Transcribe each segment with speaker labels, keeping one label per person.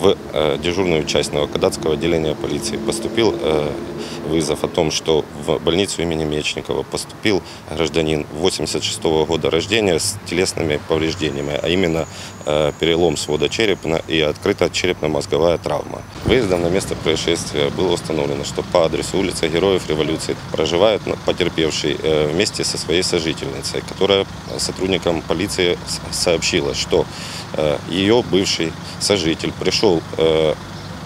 Speaker 1: в э, дежурную часть Новокадацкого отделения полиции поступил э, вызов о том, что в больницу имени Мечникова поступил гражданин 86 года рождения с телесными повреждениями, а именно э, перелом свода черепа и открыта черепно-мозговая травма. Выездом на место происшествия было установлено, что по адресу улицы Героев Революции проживает потерпевший вместе со своей сожительницей, которая сотрудникам полиции сообщила, что ее бывший сожитель пришел э,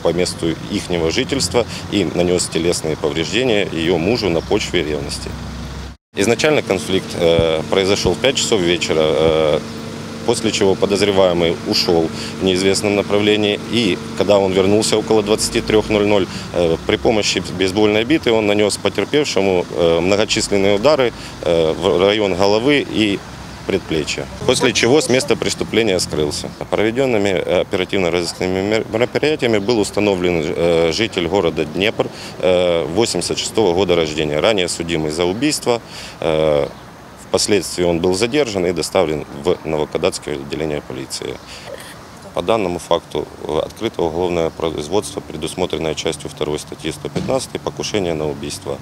Speaker 1: по месту ихнего жительства и нанес телесные повреждения ее мужу на почве ревности. Изначально конфликт э, произошел в 5 часов вечера, э, после чего подозреваемый ушел в неизвестном направлении. И когда он вернулся около 23.00, э, при помощи бейсбольной биты он нанес потерпевшему многочисленные удары в район головы и предплечья. После чего с места преступления скрылся. Проведенными оперативно-розыскными мер- мероприятиями был установлен э, житель города Днепр э, 86 года рождения, ранее судимый за убийство. Э, Впоследствии он был задержан и доставлен в Новокадацкое отделение полиции. По данному факту э, открыто уголовное производство, предусмотренное частью 2 статьи 115 «Покушение на убийство».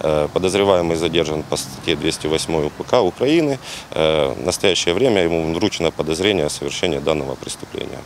Speaker 1: Э, Подозреваемый задержан по статье 208 УПК Украины. Э, В настоящее время ему вручено подозрение о совершении данного преступления.